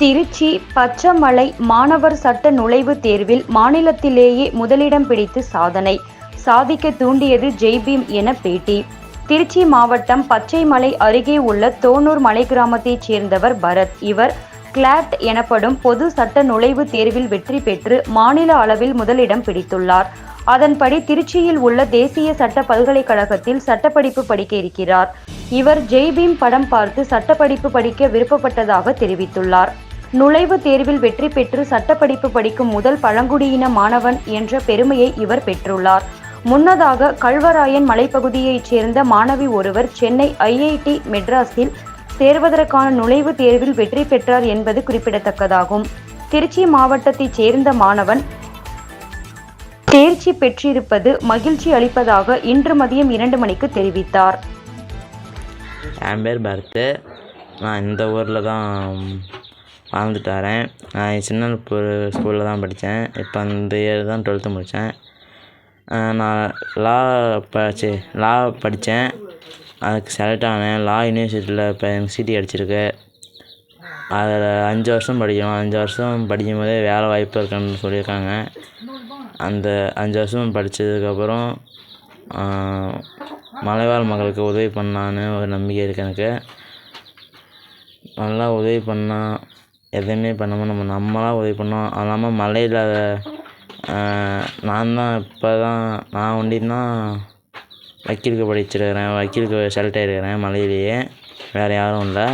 திருச்சி பச்சமலை மாணவர் சட்ட நுழைவுத் தேர்வில் மாநிலத்திலேயே முதலிடம் பிடித்து சாதனை. சாதிக்க தூண்டியது ஜெய்பீம் என பேட்டி. திருச்சி மாவட்டம் பச்சைமலை அருகே உள்ள தோனூர் மலை கிராமத்தைச் சேர்ந்தவர் பரத். இவர் கிளாட் எனப்படும் பொது சட்ட நுழைவுத் தேர்வில் வெற்றி பெற்று மாநில அளவில் முதலிடம் பிடித்துள்ளார். அதன்படி திருச்சியில் உள்ள தேசிய சட்ட பல்கலைக்கழகத்தில் சட்டப்படிப்பு படிக்க இருக்கிறார். இவர் ஜெய்பீம் படம் பார்த்து சட்டப்படிப்பு படிக்க விருப்பப்பட்டதாக தெரிவித்துள்ளார். நுழைவுத் தேர்வில் வெற்றி பெற்று சட்டப்படிப்பு படிக்கும் முதல் பழங்குடியின மாணவன் என்ற பெருமையை இவர் பெற்றுள்ளார். முன்னதாக கல்வராயன் மலைப்பகுதியைச் சேர்ந்த மாணவி ஒருவர் சென்னை ஐஐடி மெட்ராஸில் சேர்வதற்கான நுழைவுத் தேர்வில் வெற்றி பெற்றார் என்பது குறிப்பிடத்தக்கதாகும். திருச்சி மாவட்டத்தைச் சேர்ந்த மாணவன் தேர்ச்சி பெற்றிருப்பது மகிழ்ச்சி அளிப்பதாக இன்று மதியம் இரண்டு மணிக்கு தெரிவித்தார். என் பேர் பரத். நான் இந்த ஊரில் தான் வாழ்ந்துட்டு வரேன் நான் சின்னப்பூர் ஸ்கூலில் தான் படித்தேன். இப்போ இந்த இயர் தான் டுவெல்த்து முடித்தேன். நான் லா படிச்சு லா படித்தேன். அதுக்கு செலக்ட் ஆனேன். லா யூனிவர்சிட்டியில் இப்போ எனக்கு சீட்டு கிடச்சிருக்கு அதில் அஞ்சு வருஷம் படிக்கணும். அஞ்சு வருஷம் படிக்கும் போதே வேலை வாய்ப்பு இருக்குன்னு சொல்லியிருக்காங்க. அந்த அஞ்சு வருஷம் படித்ததுக்கப்புறம் மலைவாழ் மக்களுக்கு உதவி பண்ணான்னு ஒரு நம்பிக்கை இருக்குது எனக்கு. நல்லா உதவி பண்ணால் எதுவுமே பண்ணாமல் நம்ம நம்மளாக உதவி பண்ணோம். அது இல்லாமல் மலையில் நான் தான் இப்போ தான் நான் ஒண்டி தான் வக்கீலுக்கு படிச்சிருக்கிறேன். வக்கீலுக்கு செலக்ட் ஆகிருக்கிறேன் மலையிலேயே வேறு யாரும் இல்லை.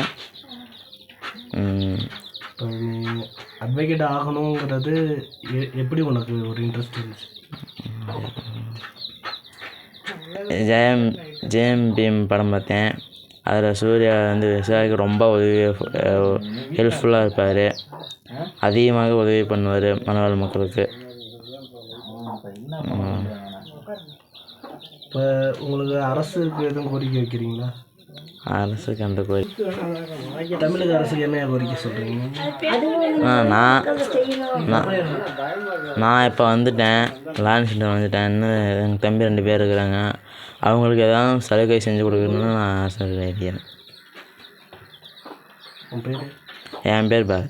அட்வொகேட் ஆகணுங்கிறது எ எப்படி உனக்கு ஒரு இன்ட்ரெஸ்ட் இருந்துச்சு? ஜெயம் ஜெயம் பீம் படம் பார்த்தேன். அதில் சூர்யா வந்து விவசாயிக்கு ரொம்ப உதவி ஹெல்ப்ஃபுல்லாக இருப்பார். அதிகமாக உதவி பண்ணுவார் மலைவாழ் மக்களுக்கு. இப்போ உங்களுக்கு அரசுக்கு எதுவும் கோரிக்கை வைக்கிறீங்களா? அரசுக்கு அந்த கோயில் தமிழக அரசுக்கு என்ன கோரிக்கை சொல்கிறீங்க ஆ நான் நான் நான் இப்போ வந்துட்டேன். லான்ச் சென்டர் வந்துட்டேன். இன்னும் எங்கள் தம்பி ரெண்டு பேர் இருக்கிறாங்க. அவங்களுக்கு எதாவது சலுகை செஞ்சு கொடுக்கணும்னு நான் உன் பேர்? என் பேர் பார்